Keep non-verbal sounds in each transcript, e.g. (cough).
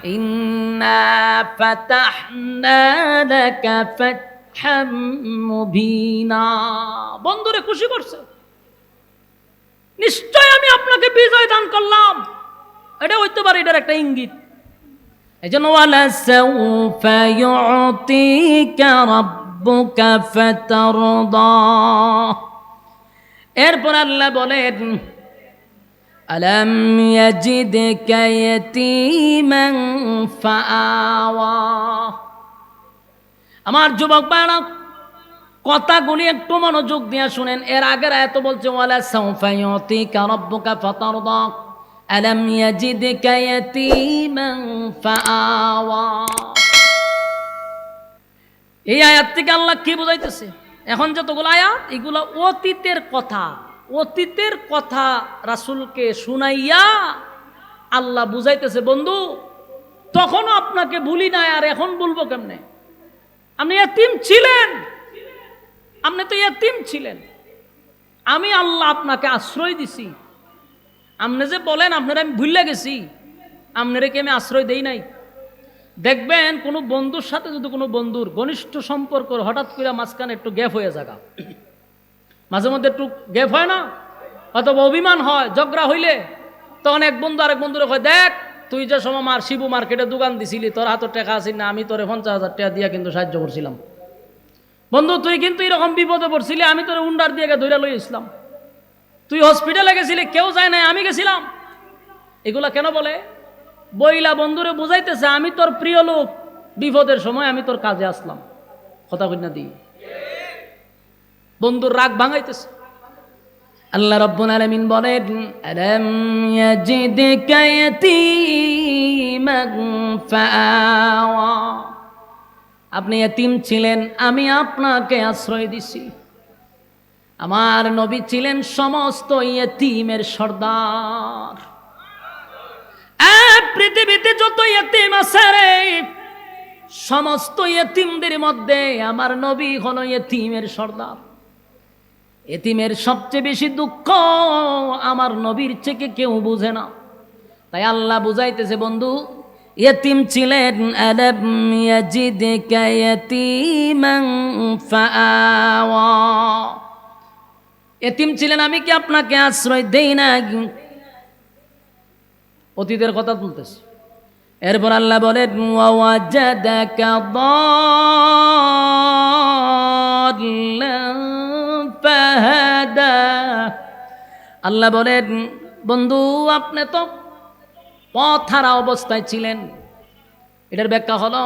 إنا فتحنا لك فتحا مبينا বন্ধুরে খুশি করছে নিশ্চয় আমি আপনাকে বিজয় দান করলাম এটা হইতে পারে এটার একটা ইঙ্গিত এই জন্য ওয়ালা সাউফা ইউতিকা রাব্বুকা ফাতারদা এরপর আল্লাহ বলেন আলম ইয়াজিদকা ইয়াতীমান ফাআওয়া আমার যুবক ভাইরা, কথাগুলি একটু মনোযোগ দিয়ে শুনেন। এর আগের এত বলছে, ওয়ালা সাউফা ইউতিকা রাব্বুকা ফাতারদা। আলম ইয়াজিদকা ইয়াতীমান ফাআওয়া। এই আয়াত থেকে আল্লাহ কি বুঝাইতেছে? এখন যতগুলো আয়াত, এগুলো অতীতের কথা। অতীতের কথা রাসুলকে শুনাইয়া আল্লাহ বুঝাইতেছে, বন্ধু, তখনও আপনাকে ভুলি নাই, আর এখন বলব কেমনে? আপনি এতিম ছিলেন। আপনি তো এতিম ছিলেন। আমি আল্লাহ আপনাকে আশ্রয় দিছি। আপনি যে বলেন, আপনারা আমি ভুললে গেছি। আপনারা কি আমি আশ্রয় দেই নাই? দেখবেন, কোনো বন্ধুর সাথে যদি কোনো বন্ধুর ঘনিষ্ঠ সম্পর্ক হঠাৎ করে মাঝখানে একটু গ্যাপ হয়ে যাগা মাঝে মধ্যে একটু গ্যাপ হয় না? অথবা অভিমান হয়, ঝগড়া হইলে। তখন এক বন্ধু আরেক বন্ধুরে কয়, দেখ, তুই যে সময় মার, শিবু মার্কেটে দোকান দিছিলি, তোর হাতে টাকা আসি না, আমি তোরে পঞ্চাশ হাজার টাকা দিয়া কিন্তু সাহায্য করছিলাম। বন্ধু, তুই কিন্তু এরকম বিপদে পড়ছিলি, আমি তোর উন্ডার দিয়ে ধৈরা লই ইসলাম তুই হসপিটালে গেছিলি, কেউ যায় নাই, আমি গেছিলাম। এগুলা কেন বলে? বইলা বন্ধুরে বুঝাইতেছে, আমি তোর প্রিয় লোক, বিপদের সময় আমি তোর কাজে আসলাম। কথা কইনা দি। বন্ধুর রাগ ভাঙাইতেছে। আল্লাহ রব্বুল আলামিন বলেন, আলাম ইয়াজিদকা ইয়াতীমান ফাআওয়া। আপনি এতিম ছিলেন, আমি আপনাকে আশ্রয় দিছি। আমার নবী ছিলেন সমস্ত ইয়েতিমের সর্দার। পৃথিবীতে যত ইয়েতিম আছে রে, সমস্ত ইয়েতিমদের মধ্যে আমার নবী হলো ইয়েতিমের সর্দার। এতিমের সবচেয়ে বেশি দুঃখ আমার নবীর থেকে কেউ বুঝে না। তাই আল্লাহ বুঝাইতেছে, বন্ধু ইয়েতিম ছিলেন এতিম ছিলেন, আমি কি আপনাকে আশ্রয় দেই না? অতীতের কথা তুলতেছি এরপর আল্লাহ দাল্লান ফাহাদা আল্লাহ বলেন, বন্ধু, আপনি তো পথহারা অবস্থায় ছিলেন। এটার ব্যাখ্যা হলো,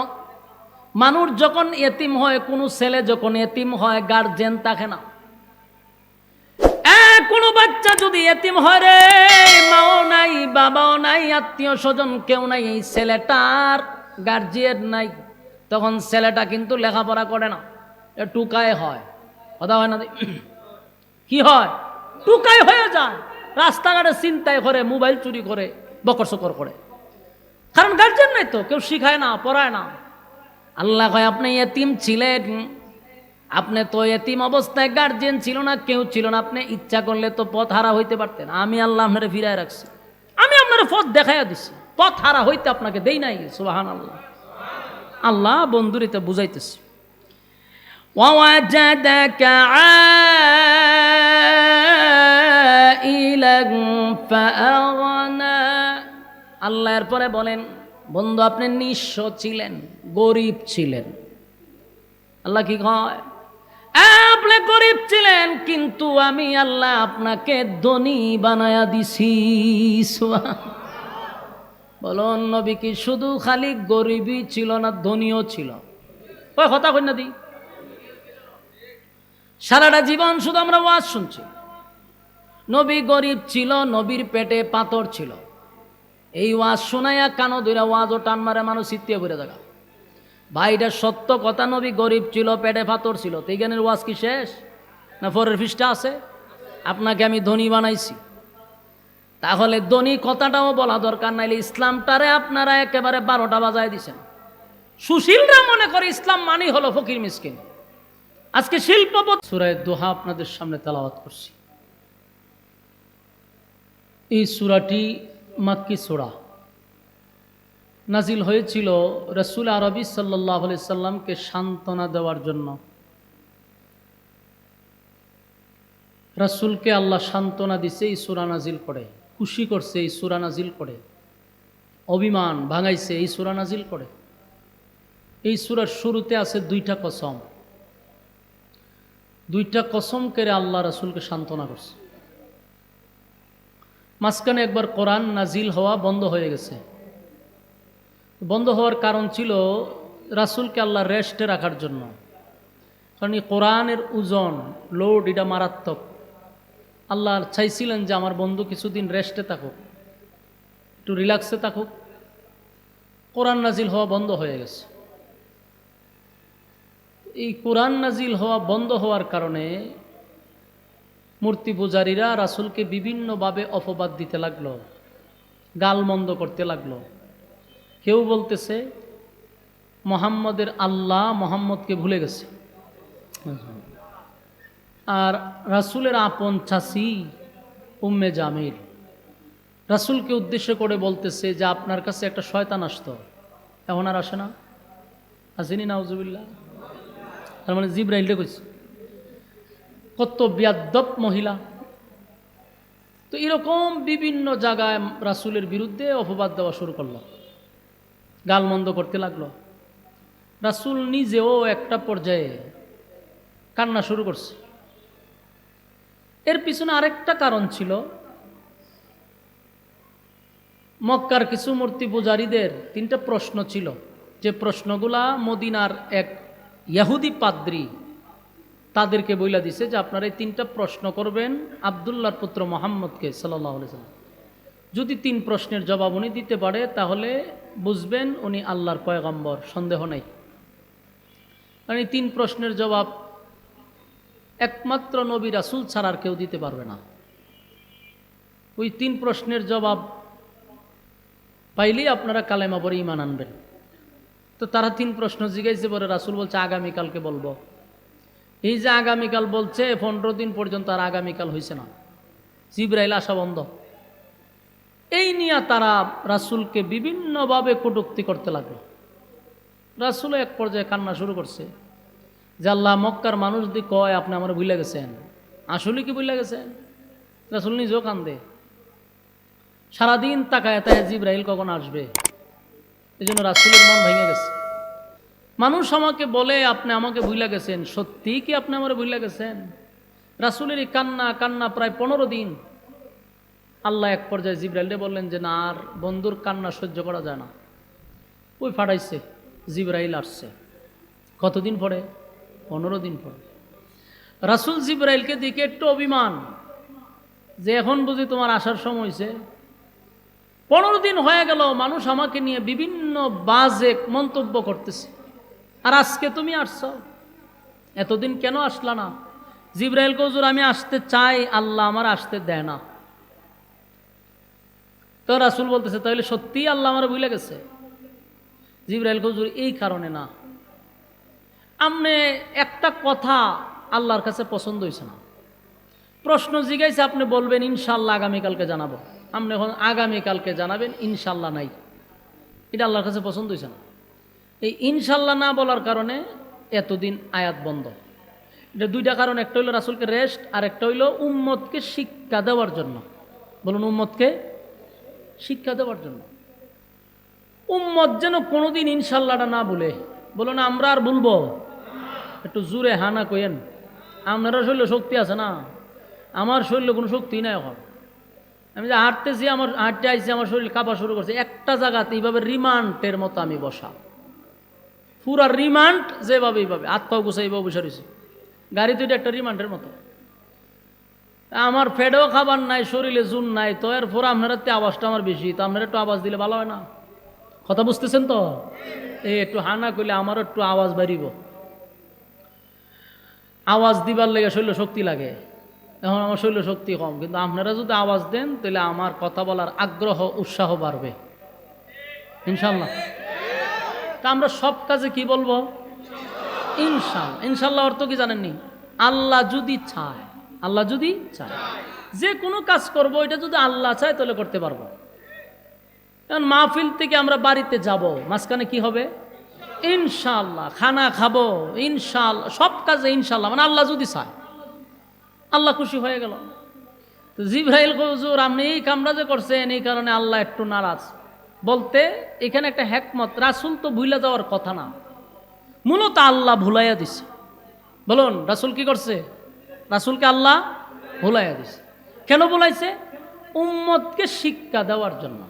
মানুষ যখন এতিম হয়, কোনো ছেলে যখন এতিম হয় গার্জেন থাকে না। কোনো বাচ্চা যদি এতিম হয় রে, মাও নাই, বাবাও নাই, আত্মীয় স্বজন কেউ নাই, এই ছেলেটার গার্জিয়ান নাই। তখন ছেলেটা কিন্তু লেখাপড়া করে না টুকায় হয়। কথা হয় না কি হয়? টুকাই হয়ে যায়। রাস্তাঘাটে চিন্তায় করে, মোবাইল চুরি করে, বকর সকর করে। কারণ গার্জেন নাই তো, কেউ শিখায় না, পড়ায় না। আল্লাহ কয়, আপনি এতিম ছিলেন। আপনি তো এতিম অবস্থায় গার্জেন ছিল না, কেউ ছিল না। আপনি ইচ্ছা করলে তো পথ হারা হইতে পারতেন। আমি আল্লাহ আপনারে ফিরায় রাখছি। আমি আপনার পথ দেখাইয়া দিছি। পথ হারা হইতে আপনাকে দেই নাই সুবাহান আল্লাহ আল্লাহ বন্ধুরিতে বুঝাইতেছি। ووجدك عائلا فأغنى আল্লাহ এরপরে বলেন বন্ধু আপনি নিঃস্ব ছিলেন গরিব ছিলেন আল্লাহ কি কয় আপনি গরিব ছিলেন কিন্তু আমি আল্লাহ আপনাকে ধনী বানায়া দিছি সুবহান। বলুন নবী কি শুধু খালি গরিবই ছিল না ধনীও ছিল ওই কথা কই না দি সারাটা জীবন শুধু আমরা ওয়াজ শুনছি। নবী গরিব ছিল, নবীর পেটে পাথর ছিল। এই ওয়াজ শোনাইয়া কানো দুইরা ওয়াজও টান মারে মানুষ চিত্তিয়ে করে দেখা ভাইটা সত্য কথা, নবী গরিব ছিল, পেটে পাথর ছিল। তো এই জ্ঞানের ওয়াজ কি শেষ? না পরের ফিসটা আছে? আপনাকে আমি ধনী বানাইছি। তাহলে ধনী কথাটাও বলা দরকার, নাইলে ইসলামটারে আপনারা একেবারে বারোটা বাজায় দিছেন। সুশীলরা মনে করে ইসলাম মানেই হলো ফকির মিসকিন। আজকে শিল্পপত সুরায় দোহা আপনাদের সামনে তেলাওয়াত করছি। এই সুরাটি মাক্কি সুরা। নাজিল হয়েছিল রসুল আরবি সাল্লাহ আলি সাল্লামকে সান্ত্বনা দেওয়ার জন্য। রাসুলকে আল্লাহ সান্ত্বনা দিছে এই সুরা নাজিল করে। খুশি করছে এই সুরা নাজিল করে। অভিমান ভাঙাইছে এই সুরা নাজিল করে। এই সুরার শুরুতে আছে দুইটা কসম। দুইটা কসম কেড়ে আল্লাহ রাসুলকে সান্ত্বনা করছে। মাঝখানে একবার কোরআন নাজিল হওয়া বন্ধ হয়ে গেছে। বন্ধ হওয়ার কারণ ছিল রাসুলকে আল্লাহ রেস্টে রাখার জন্য। কারণ এই কোরআনের ওজন, লোড এটা মারাত্মক। আল্লাহ চাইছিলেন যে আমার বন্ধু কিছুদিন রেস্টে থাকুক, একটু রিল্যাক্সে থাকুক। কোরআন নাজিল হওয়া বন্ধ হয়ে গেছে। এই কোরআন নাজিল হওয়া বন্ধ হওয়ার কারণে মূর্তি পূজারীরা রাসুলকে বিভিন্নভাবে অপবাদ দিতে লাগল গালমন্দ করতে লাগল। কেউ বলতেছে, মোহাম্মদের আল্লাহ মোহাম্মদকে ভুলে গেছে। আর রাসুলের আপন চাষি উম্মে জামির রাসুলকে উদ্দেশ্য করে বলতেছে যে, আপনার কাছে একটা শয়তান আসতো। এখন আর আসে না। আসেনি নাউজুবিল্লাহ তার মানে জিব্রাইলটা কইছে, কত বিয়াদ্দপ মহিলা। তো এরকম বিভিন্ন জায়গায় রাসুলের বিরুদ্ধে অপবাদ দেওয়া শুরু করল, গালমন্দ করতে লাগল। রাসুল নিজেও একটা পর্যায়ে কান্না শুরু করছে। এর পিছনে আরেকটা কারণ ছিল, মক্কার কিছু মূর্তি পূজারীদের তিনটা প্রশ্ন ছিল। যে প্রশ্নগুলা মদিনার এক ইয়াহুদি পাদ্রি তাদেরকে বইলা দিছে যে আপনারা এই তিনটা প্রশ্ন করবেন আবদুল্লাহর পুত্র মোহাম্মদকে সাল্লাহ সাল্লাম। যদি তিন প্রশ্নের জবাব উনি দিতে পারে, তাহলে বুঝবেন উনি আল্লাহর পয়গম্বর, সন্দেহ নেই। কারণ এই তিন প্রশ্নের জবাব একমাত্র নবী রাসুল ছাড়ার কেউ দিতে পারবে না। ওই তিন প্রশ্নের জবাব পাইলেই আপনারা কালেমা পরে ইমান আনবেন। তো তারা তিন প্রশ্ন জিজ্ঞাসা পরে রাসুল বলছে, আগামীকালকে বলব। এই যে আগামীকাল বলছে, পনেরো দিন পর্যন্ত আর আগামীকাল হয়েছে না। জিব্রাইল আসা বন্ধ। এই নিয়ে তারা রাসুলকে বিভিন্নভাবে কটুক্তি করতে লাগল। রাসুলও এক পর্যায়ে কান্না শুরু করছে। যে আল্লাহ, মক্কার মানুষ দি কয়, আপনি আমার ভুলে গেছেন। আসলে কি ভুলে গেছেন? রাসুল নিজেও কান্দে। সারাদিন তাকায় তাই জিব্রাইল কখন আসবে? এই জন্য রাসুলের মন ভেঙে গেছে। মানুষ আমাকে বলে, আপনি আমাকে ভুলে গেছেন। সত্যি কি আপনি আমার ভুলে গেছেন? রাসুলের কান্না কান্না প্রায় পনেরো দিন। আল্লাহ এক পর্যায়ে জিব্রাইলে বললেন যে, না, আর বন্ধুর কান্না সহ্য করা যায় না। ওই ফাটাইছে, জিব্রাইল আসছে। কতদিন পরে? পনেরো দিন পরে। রাসুল জিব্রাইলকে দিকে একটু অভিমান যে, এখন বুঝি তোমার আসার সময় হয়েছে পনেরো দিন হয়ে গেল, মানুষ আমাকে নিয়ে বিভিন্ন বাজে মন্তব্য করতেছে। আর আজকে তুমি আসছ? এতদিন কেন আসলা না? জিব্রাইল কজুর আমি আসতে চাই, আল্লাহ আমার আসতে দেয় না। তো রাসুল বলতেছে, তাহলে সত্যিই আল্লাহ আমার ভুলে গেছে? জিব্রাইল কজুর এই কারণে না। আপনি একটা কথা আল্লাহর কাছে পছন্দ হয়েছে না। প্রশ্ন জিজ্ঞাসা আপনি বলবেন ইনশাল্লাহ আগামীকালকে জানাব। আপনি এখন আগামীকালকে জানাবেন, ইনশাল্লাহ নাই। এটা আল্লাহর কাছে পছন্দ হয়েছে না। এই ইনশাল্লাহ না বলার কারণে এতদিন আয়াত বন্ধ। এটা দুইটা কারণ, একটা হইল রাসুলকে রেস্ট আর একটা হইল উম্মতকে শিক্ষা দেওয়ার জন্য। বলুন উম্মতকে শিক্ষা দেওয়ার জন্য। উম্মত যেন কোনোদিন ইনশাল্লাহটা না বলে। বলুন, আমরা আর বলব? একটু জুড়ে হানা কইেন আপনারও শরীরে শক্তি আছে না? আমার শরীরে কোনো শক্তি নাই এখন। আমি যে হাঁটতেছি আমার হাঁটতে আইসি আমার শরীর কাঁপা শুরু করছে। একটা জায়গাতে এইভাবে রিমান্ডের মতো আমি বসা। পুরা রিমান্ড যেভাবে এইভাবে আত্মাও গুছাই এইভাবে বসে রয়েছে। গাড়ি দুইটা একটা রিমান্ডের মতো। আমার ফেডেও খাবার নাই, শরীরে জুন নাই, তো এরপর আপনারা তে আওয়াজটা আমার বেশি, তো আপনারা একটু আওয়াজ দিলে ভালো হয় না? কথা বুঝতেছেন তো? এই একটু হানা করলে আমারও একটু আওয়াজ বাড়িব। আওয়াজ দিবার লেগে শৈল শক্তি লাগে। এখন আমার শৈল শক্তি কম। কিন্তু আপনারা যদি আওয়াজ দেন, তাহলে আমার কথা বলার আগ্রহ, উৎসাহ বাড়বে। ইনশাল্লাহ তা আমরা সব কাজে কি বলব? ইনশাল্লাহ ইনশাল্লাহ অর্থ কি জানেননি? আল্লাহ যদি চায়, আল্লাহ যদি চায়। যে কোনো কাজ করব, এটা যদি আল্লাহ চায়, তাহলে করতে পারব। এখন মাহফিল থেকে আমরা বাড়িতে যাব, মাঝখানে কি হবে? ইনশাল্লাহ খানা খাব। ইনশাল্লাহ সব কাজে ইনশাল্লাহ মানে আল্লাহ যদি চায়। আল্লাহ খুশি হয়ে গেল। তো জিব্রাইল হুজুর, আপনি এই কামরা যে করছেন, এই কারণে আল্লাহ একটু নারাজ। বলতে, এখানে একটা হ্যাকমত রাসুল তো ভুলে যাওয়ার কথা না। মূলত আল্লাহ ভুলাইয়া দিছে। বলুন, রাসুল কি করছে? রাসুলকে আল্লাহ ভুলাইয়া দিছে। কেন ভুলাইছে? উম্মতকে শিক্ষা দেওয়ার জন্য।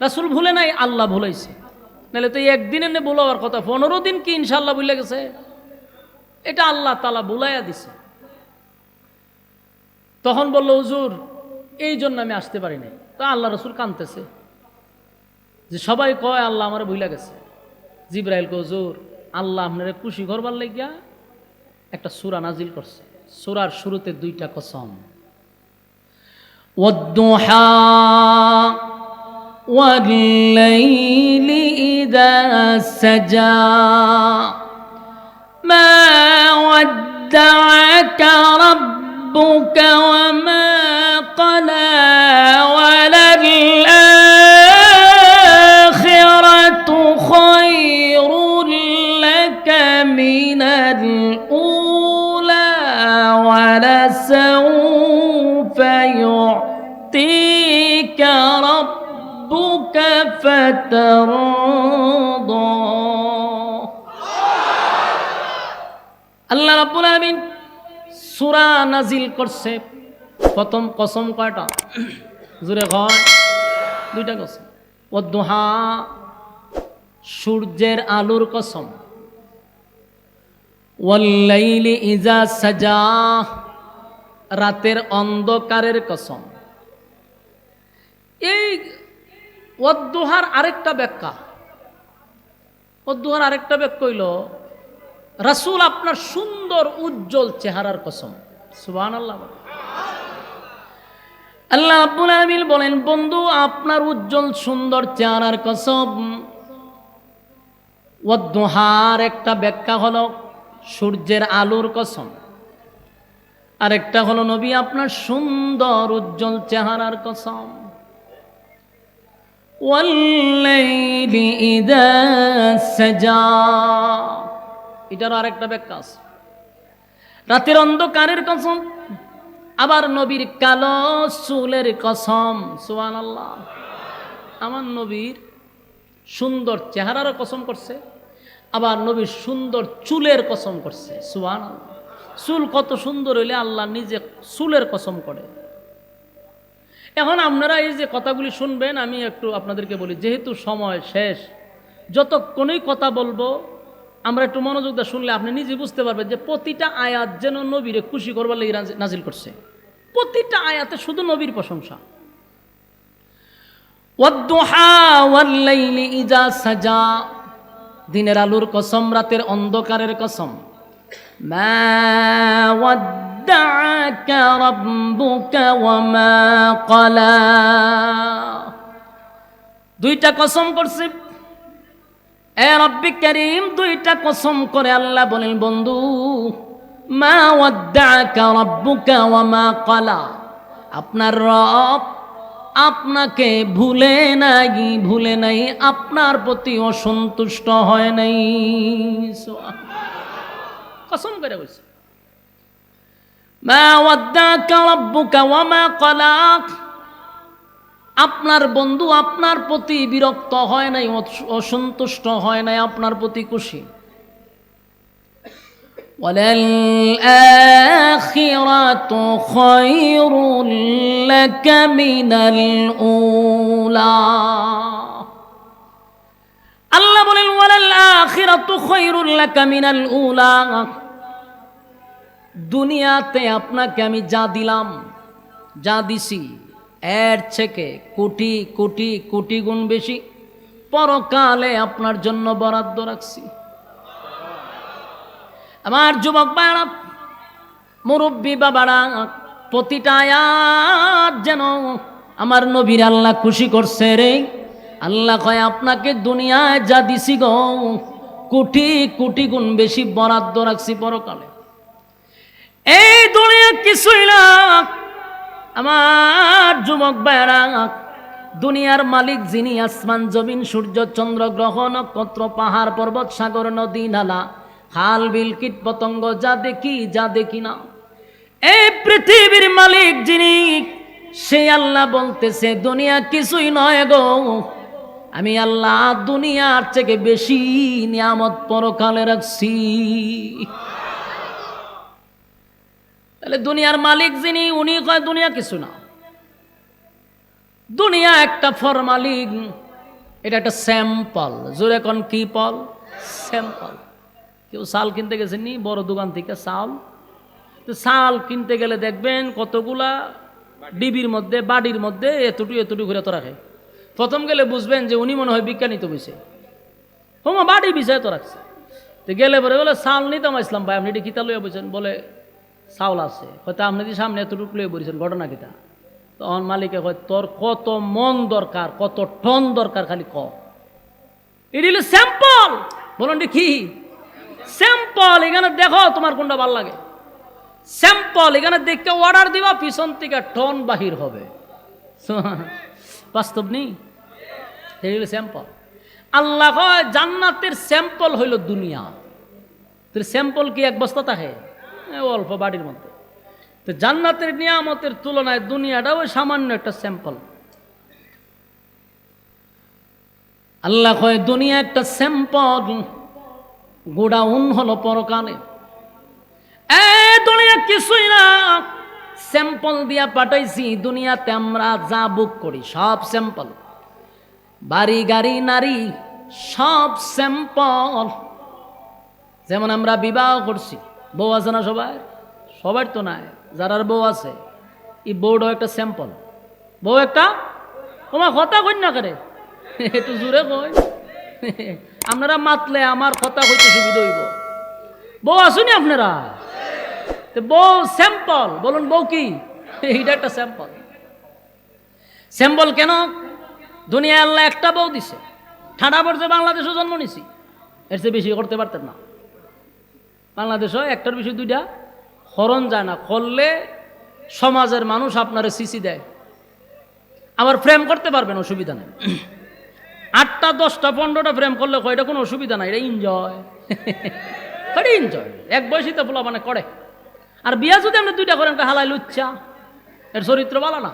রাসুল ভুলে নাই, আল্লাহ ভুলাইছে। নাহলে তো একদিনে নে ভুলাবার কথা, পনেরো দিন কি ইনশাল্লাহ ভুলে গেছে? এটা আল্লাহ তালা ভুলাইয়া দিছে। তখন বলল হুজুর এই জন্য আমি আসতে পারি নাই তো আল্লাহ রসুল কানতেছে যে সবাই কয় আল্লাহ আমার ভুলে গেছে জিব্রাইল কো হুজুর আল্লাহ আপনারা খুশি করবার লাগিয়া একটা সুরা নাজিল করছে সুরার শুরুতে দুইটা কসম والضحى والليل إذا سجى ما ودعك ربك وما قلى وللآخرة خير لك من الأولى ولسوف يعطيك ربك فترضى. الله رب العالمين সূরা নাজিল করছে। প্রথম কসম কয়টা? জুরে ঘর দুইটা কসম। ও দোহা সূর্যের আলোর কসম। ওয়াল্লাইলি ইজা সাজা, রাতের অন্ধকারের কসম। এই অদ্দোহার আরেকটা ব্যাখ্যা। অদ্দোহার আরেকটা ব্যাখ্যা হইল রাসূল আপনার সুন্দর উজ্জ্বল চেহারার কসম সুবহান আল্লাহ আল্লাহ আব্বুল আমিল বলেন বন্ধু আপনার উজ্জ্বল সুন্দর চেহারার কসম ওদ্দোহার একটা ব্যাখ্যা হলো সূর্যের আলোর কসম আরেকটা হলো নবী আপনার সুন্দর উজ্জ্বল চেহারার কসম والليل إذا سجى এটারও আরেকটা ব্যাখ্যা আছে। রাতের অন্ধকারের কসম, আবার নবীর কালো চুলের কসম সুহান আল্লাহ আমার নবীর সুন্দর চেহারারও কসম করছে, আবার নবীর সুন্দর চুলের কসম করছে সুবান চুল কত সুন্দর হইলে আল্লাহ নিজে চুলের কসম করে। এখন আপনারা এই যে কথাগুলি শুনবেন, আমি একটু আপনাদেরকে বলি, যেহেতু সময় শেষ, যতক্ষণই কথা বলব আমরা একটু মনোযোগ দিয়ে শুনলে আপনি নিজে বুঝতে পারবেন যে প্রতিটা আয়াত যেন নবীরে খুশি করবার লেগে নাজি- নাজিল করছে। প্রতিটা আয়াতে শুধু নবীর প্রশংসা। সাজা। দিনের আলোর কসম, রাতের অন্ধকারের কসম। দুইটা কসম করছে এ রব্বি করিম, দুইটা কসম করে আল্লাহ বলেন, বন্ধু, মা ওয়াদ্দাআকা রাব্বুকা ওয়া মা ক্বালা। আপনার রব আপনাকে ভুলে নাই ভুলে নাই, আপনার প্রতি অসন্তুষ্ট হয় নাই। কসম করে বলছে। মা ওয়াদ্দাকা রাব্বুকা ওয়া মা ক্বালাক আপনার বন্ধু আপনার প্রতি বিরক্ত হয় নাই অস- অসন্তুষ্ট হয় নাই আপনার প্রতি খুশি وللآخرة خير لك من الأولى আল্লাহ বলেন ওয়ালাল আখিরাতু খায়রুল লাকা মিনাল উলা দুনিয়াতে আপনাকে আমি যা দিলাম যা দিছি এর থেকে কোটি কোটি কোটি গুণ বেশি পরকালে আপনার জন্য বরাদ্দ রাখছি। আমার যুবক বাড়া মুরব্বী বাবারা, প্রতিটা আয়াত যেন আমার নবীর আল্লাহ খুশি করছে রে। আল্লাহ কয়, আপনাকে দুনিয়ায় যা দিছি গো, কোটি কোটি গুণ বেশি বরাদ্দ রাখছি পরকালে। এই দুনিয়া কিছুই না আমার যুবক ভাইরা দুনিয়ার মালিক যিনি আসমান, জমিন, সূর্য, চন্দ্র, গ্রহ, নক্ষত্র, পাহাড়, পর্বত, সাগর, নদী, নালা হাল বিল, কীট, পতঙ্গ, যা দেখি যা দেখি না। এই পৃথিবীর মালিক যিনি, সে আল্লাহ বলতেছে, দুনিয়া কিছুই নয় গো। আমি আল্লাহ দুনিয়ার থেকে বেশি নিয়ামত পরকালে রাখছি। তাহলে দুনিয়ার মালিক যিনি, উনি কয়, দুনিয়া কিছু না। দুনিয়া একটা ফরমালিন, এটা একটা স্যাম্পল। জোরে কোন কি পল স্যাম্পল। কেউ চাল কিনতে গেছেন নি? বড় দোকান থেকে চাল। তো চাল কিনতে গেলে দেখবেন কতগুলা ডিবির মধ্যে, বাড়ির মধ্যে এতটু এতটু করে তো রাখে। প্রথম গেলে বুঝবেন যে উনি মনে হয় বিজ্ঞানী তো বসে হোমা বাড়ি বিষয় তো রাখছে। তো গেলে পরে বলে, চাল নিতাম ইসলাম ভাই, আপনি এটা কিতা লইয়া বলছেন বলে চাউল আছে। হয়তো আপনি যে সামনে এতটুকু লইয়া বলেছেন ঘটনা কিতা? তখন মালিকে কয়, তোর কত মন দরকার, কত টন দরকার খালি ক। এটি হলো স্যাম্পল বলুন কি? স্যাম্পল এখানে দেখো তোমার কোনটা ভালো লাগে। স্যাম্পল এখানে দেখতে অর্ডার দিবা, পিছন থেকে টন বাহির হবে। বাস্তব নেই? এই হলো স্যাম্পল আল্লাহ জান্নাতের স্যাম্পল হইল দুনিয়া। তোর স্যাম্পল কি এক বস্তা থাকে? অল্প বাড়ির মধ্যে। তো জান্নাতের নিয়ামতের তুলনায় দুনিয়াটা ওই সামান্য একটা স্যাম্পল। আল্লাহ কয়, দুনিয়া একটা স্যাম্পল, গোডাউন হলো পরকালে। এ, দুনিয়া কিছুই না। স্যাম্পল দিয়া পাঠাইছি, দুনিয়াতে আমরা যা বুক করি সব স্যাম্পল। বাড়ি, গাড়ি, নারী, সব স্যাম্পল। যেমন আমরা বিবাহ করছি বউ আছে না সবাই সবার তো নাই যারার বউ আছে। এই বউটাও একটা স্যাম্পল বউ একটা? তোমার কথা কই না করে? একটু জোরে কই আপনারা মাতলে আমার কথা কইতে সুবিধা হইব। বউ আসুনি আপনারা? বউ স্যাম্পল বলুন বউ কি? এইটা একটা স্যাম্পল স্যাম্পল কেন? দুনিয়া আল্লাহ একটা বউ দিছে। ঠান্ডা পড়ছে, বাংলাদেশও জন্ম নিছি। এর চেয়ে বেশি করতে পারতেন না। বাংলাদেশও একটার বেশি দুইটা হরণ যায় না, করলে সমাজের মানুষ আপনারে সিসি দেয়। আবার ফ্রেম করতে পারবেন, অসুবিধা নেই। আটটা, দশটা, পনেরোটা ফ্রেম করলে এটা কোনো অসুবিধা নাই, এটা এনজয় এটা এনজয় এক বয়সীতে পোলা মানে করে। আর বিয়া যদি আপনি দুইটা করেন হালাই লুচ্চা। এর চরিত্র ভালো না।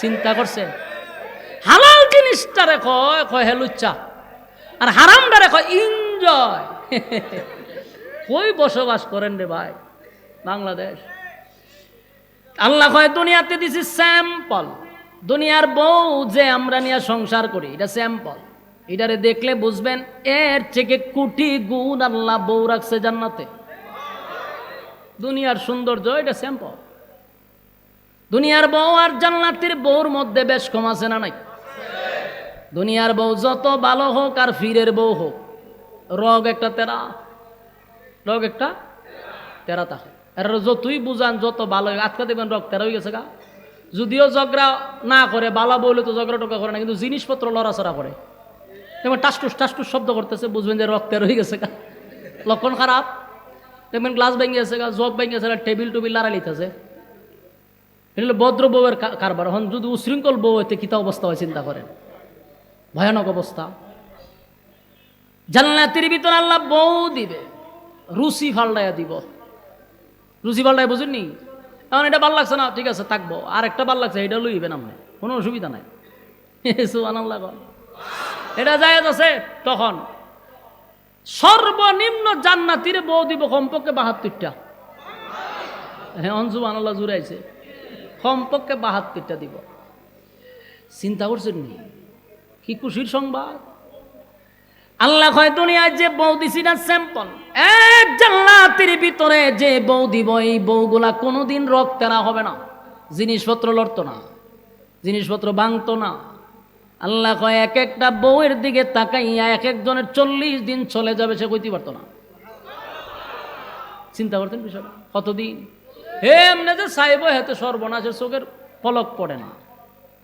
চিন্তা করছে। হালাল জিনিসটারে কয় কয়, হে লুচ্চা। আর হারামটারে কয় এনজয় কই বসবাস করেন রে ভাই? বাংলাদেশ। আল্লাহ কয়, দুনিয়াতে দিছি স্যাম্পল। দুনিয়ার বউ যে আমরা নিয়ে সংসার করি, এটা স্যাম্পল। এটারে দেখলে বুঝবেন, এর থেকে কোটি গুণ আল্লাহ বউ রাখছে জান্নাতে। দুনিয়ার সৌন্দর্য, এটা স্যাম্পল। দুনিয়ার বউ আর জান্নাতের বউর মধ্যে বেশ কম আছে না নাই? দুনিয়ার বউ যত ভালো হোক আর ফিরের বউ হোক, রগ একটা তেরা। রগ একটা? তেরা থাকে আর যতই বুঝান, যত ভালো আজকে দেখবেন রগ তেরা হয়ে গেছে গা। যদিও ঝগড়া না করে, বালা বলে তো ঝগড়া টোকা করে না, কিন্তু জিনিসপত্র লড়াচড়া করে। যেমন টাসটুস টাসটুস শব্দ করতেছে, বুঝবেন যে রক্তের হয়ে গেছে গা। লক্ষণ খারাপ। দেখবেন গ্লাস ভেঙে গেছে গা, জগ ভেঙে গেছে টেবিল টুবিল লাড়া লিতেছে। এটা ভদ্র বউয়ের কারবার। এখন যদি উশৃঙ্খল বউ হইতে কিতা অবস্থা হয়, চিন্তা করেন। ভয়ানক অবস্থা। জান্নাতের ভিতর আল্লাহ বউ দিবে। রুচি ফাল্টাইয়া দিব। রুচি ফাল্টাই বুঝুননি এখন এটা ভালো লাগছে না, ঠিক আছে, থাকব। আর একটা ভালো লাগছে, এটা লইবেন আপনি। কোনো অসুবিধা নাই। (laughs) এটা জায়েজ আছে তখন। সর্বনিম্ন জান্নাতির বউ দিব কমপক্ষে বাহাত্তরটা। হ্যাঁ অনসুবান আল্লাহ জুড়াইছে কমপক্ষে বাহাত্তরটা দিব। চিন্তা করছেন নি? কি খুশির সংবাদ? আল্লাহ হয় দুনিয়ায় যে বউ দিছি না স্যাম্পল এক জান্নাতের ভিতরে যে বউ দিব, এই বউগুলা কোনোদিন রক্তেরা হবে না। জিনিসপত্র লড়তো না, জিনিসপত্র ভাঙতো না। আল্লাহ কয়, এক একটা বউয়ের দিকে তাকাইয়া এক একজনের চল্লিশ দিন চলে যাবে, সে কইতে পারতো না। চিন্তা করতেন বিষয়টা? কতদিন? হে এমনি যে সাহেব হেতে সর্বনাশের চোখের পলক পড়ে না।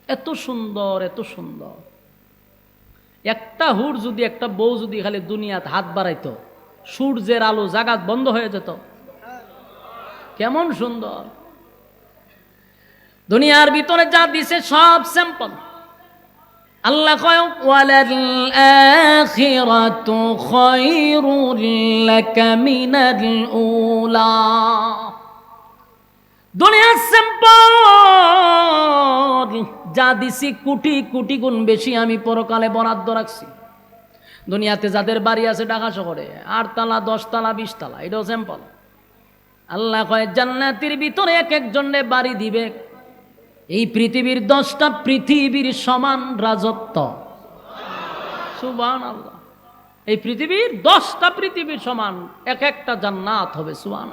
এত সুন্দর এত সুন্দর। একটা হুর যদি, একটা বউ যদি খালি দুনিয়াতে হাত বাড়াইতো সূর্যের আলো জাগাত বন্ধ হয়ে যেত। কেমন সুন্দর। দুনিয়ার ভিতরে যা দিছে সব স্যাম্পল। আল্লাহ কয় ওয়ালাল আখিরাতু খায়রুল লাকা মিনাল উলা। দুনিয়া সিম্পল যা দিছি কোটি কোটি গুণ বেশি আমি পরকালে বরাদ্দ রাখছি। দুনিয়াতে যাদের বাড়ি আছে ঢাকা শহরে, আটতলা, দশতলা, বিশতলা, এটাও সিম্পল আল্লাহ কয়, জান্নাতের ভিতরে এক একজনে বাড়ি দিবে। এই পৃথিবীর দশটা পৃথিবীর সমান রাজত্ব। সুবান আল্লাহ এই পৃথিবীর দশটা পৃথিবীর সমান এক একটা জান্নাত হবে সুবান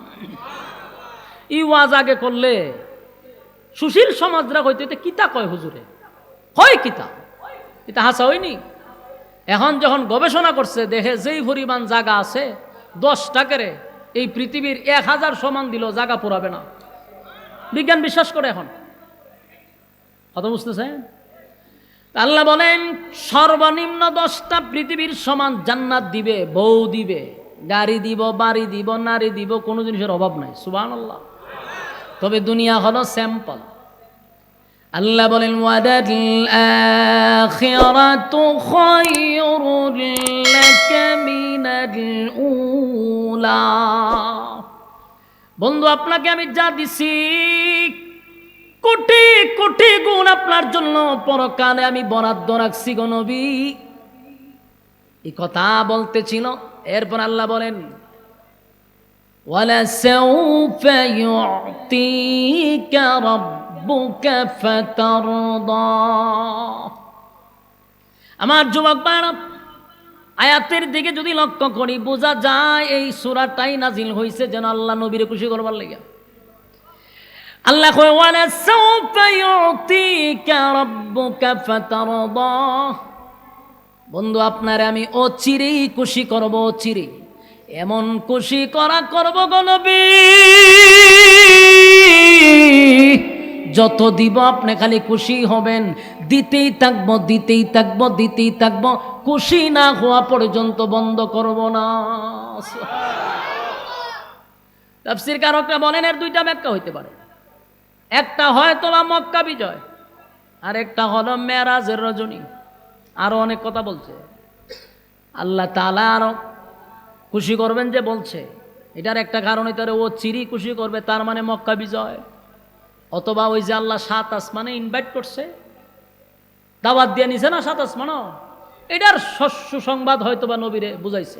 ই ওয়াজ আগে করলে সুশীল সমাজরা হইতে কিতা কয় হুজুরে? হয় কিতা? এটা হাসা হয়নি? এখন যখন গবেষণা করছে, দেখে যেই পরিমাণ জায়গা আছে, দশ টাকারে এই পৃথিবীর এক হাজার সমান দিল জায়গা পুরাবে না। বিজ্ঞান বিশ্বাস করে এখন। কথা বুঝতেছেন? আল্লাহ বলেন, সর্বনিম্ন দশটা পৃথিবীর সমান জান্নাত দিবে, বউ দিবে, গাড়ি দিব, বাড়ি দিব, নারী দিব, কোনো জিনিসের অভাব নাই। সুবান আল্লাহ তবে দুনিয়া হলো স্যাম্পল আল্লাহ বলেন বন্ধু, আপনাকে আমি যা দিছি, কোটি কোটি গুণ আপনার জন্য পরকালে আমি বরাদ্দ রাখছি গো নবী। এই কথা বলতেছিল এরপর আল্লাহ বলেন, ওয়ালা সাউফা ইউতিকা রাব্ব রব্বুকা ফাতারদা আমার যুবক ভাইরা, আয়াতের দিকে যদি লক্ষ্য করি, বোঝা যায় এই সুরাটাই নাজিল হয়েছে যেন আল্লাহ নবীর খুশি করবার লেগে আল্লাহ কয়, ওয়ালা সাউফা ইউতিকা রাব্বুকা ফাতারদা। বন্ধু, আপনার আমি অচিরেই খুশি করব অচিরেই এমন খুশি করা করব গো নবী। যত দিব, আপনি খালি খুশি হবেন। দিতেই থাকব দিতেই থাকব দিতেই থাকব। খুশি না হওয়া পর্যন্ত বন্ধ করব না। তাফসির কারকরা বলেন, এর দুইটা ব্যাখ্যা হইতে পারে। একটা হয়তো বা মক্কা বিজয়, আর একটা হলো মেরাজের রজনী। আরও অনেক কথা বলছে। আল্লাহ তালা আরও খুশি করবেন যে বলছে। এটার একটা কারণ তারে ও চিরি খুশি করবে, তার মানে মক্কা বিজয়। অথবা ওই যে আল্লাহ সাত আসমানে ইনভাইট করছে, দাওয়াত দিয়ে নিছে না সাত আসমানও এটার শস্য সংবাদ হয়তো বা নবীরে বুঝাইছে।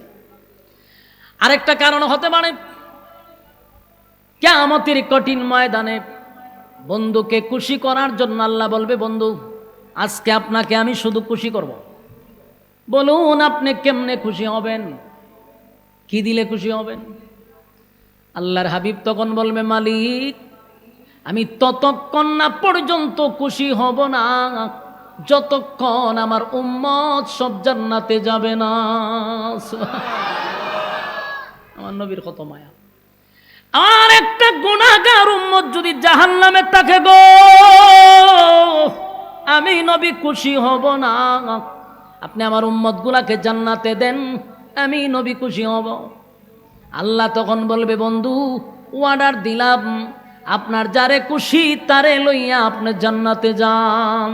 আরেকটা কারণ হতে পারে কেমতির কঠিন ময়দানে বন্ধুকে খুশি করার জন্য আল্লাহ বলবে, বন্ধু, আজকে আপনাকে আমি শুধু খুশি করব। বলুন, আপনি কেমনে খুশি হবেন? কি দিলে খুশি হবেন? আল্লাহর হাবিব তখন বলবে, মালিক আমি ততক্ষণ না পর্যন্ত খুশি হব না। যতক্ষণ আমার উম্মত সব জান্নাতে যাবে না। আমার নবীর কত মায়া। আর একটা গুণাগার উম্মত যদি জাহান নামে তাকে গো, আমি নবী খুশি হব না। আপনি আমার উম্মত গুলাকে জান্নাতে দেন, আমি নবী খুশি হব। আল্লাহ তখন বলবে, বন্ধু অর্ডার দিলাম। আপনার যারে খুশি তারে লইয়া আপনি জান্নাতে যান।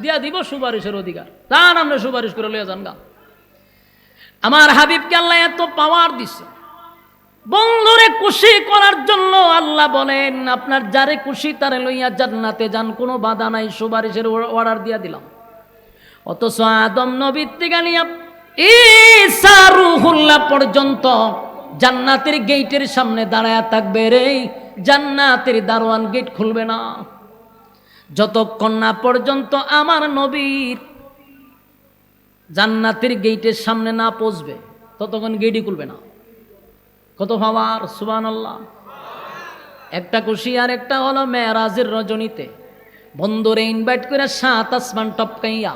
দিয়া দিব সুপারিশের অধিকার। যান আমরা সুপারিশ করে লইয়া যান গা। আমার হাবিবকে আল্লাহ এত পাওয়ার দিছে। বন্ধুরে খুশি করার জন্য আল্লাহ বলেন, আপনার যারে খুশি তারে লইয়া জান্নাতে যান, কোনো বাধা নাই, সুপারিশের অর্ডার দিয়া দিলাম। অথচ আদম নবীর থেকে নিয়ে রুহুল্লাহ পর্যন্ত জান্নাতের গেটের সামনে দাঁড়ায় থাকবে রে। জান্নাতের দারোয়ান গেট খুলবে না। যতক্ষণ না পর্যন্ত আমার নবীর জান্নাতের গেটের সামনে না পৌঁছবে, ততক্ষণ গেটই খুলবে না। কত ভাবার সুবান আল্লাহ একটা খুশি আর একটা হলো মেয়েরাজের রজনীতে। বন্ধুরে ইনভাইট করে সাত আসমান টপকাইয়া,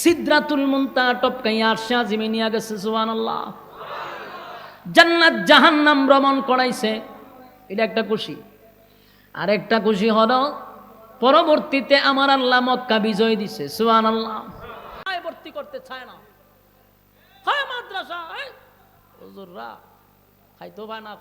সিদ্রাতুল মুন্তা টপকাইয়া আর শাহিমে নিয়ে গেছে সুবান আল্লাহ জান্নাত জাহান্নাম ভ্রমণ করাইছে। এটা একটা খুশি। আর একটা খুশি হল, পরবর্তীতে আমার আল্লাহ মক্কা বিজয় দিছে। সুহান আল্লাহ ভর্তি করতে চায় না। হয় মাদ্রাসা হুজুররা খাইতো পায় না।